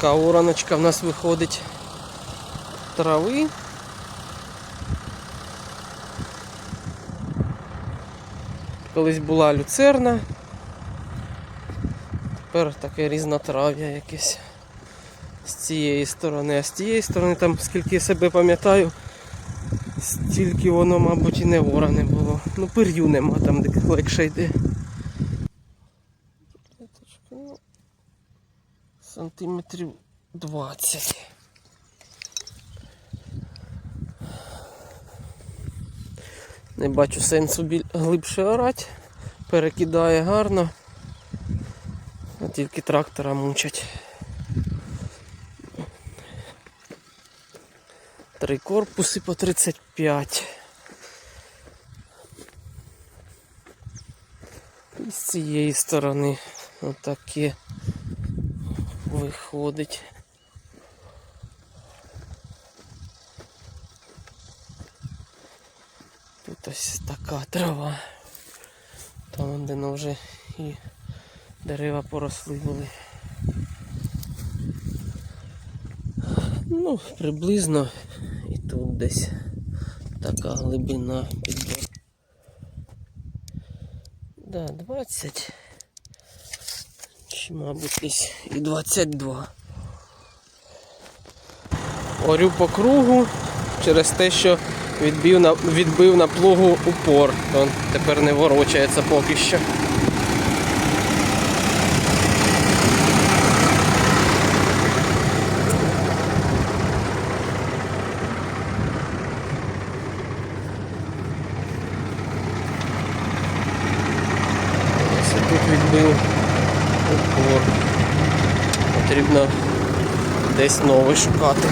така ораночка в нас виходить трави. Колись була люцерна. Тепер таке різнотрав'я якесь з цієї сторони, а з тієї сторони, там скільки я себе пам'ятаю, стільки воно, мабуть, і не оране було. Ну, пир'ю нема там, де легше йде. Сантиметрів 20. Не бачу сенсу глибше орати. Перекидає гарно. А тільки трактора мучать. Три корпуси по 35. І з цієї сторони отаке виходить. Тут ось така трава. Там де ну, вже і дерева поросли були. Ну, приблизно і тут десь така глибина підбор. Да, 20. Чи, мабуть, десь і 22. Орю по кругу через те, що відбив на, відбив на плугу упор. То тепер не ворочається поки що. Ось і тут відбив Потрібно десь новий шукати.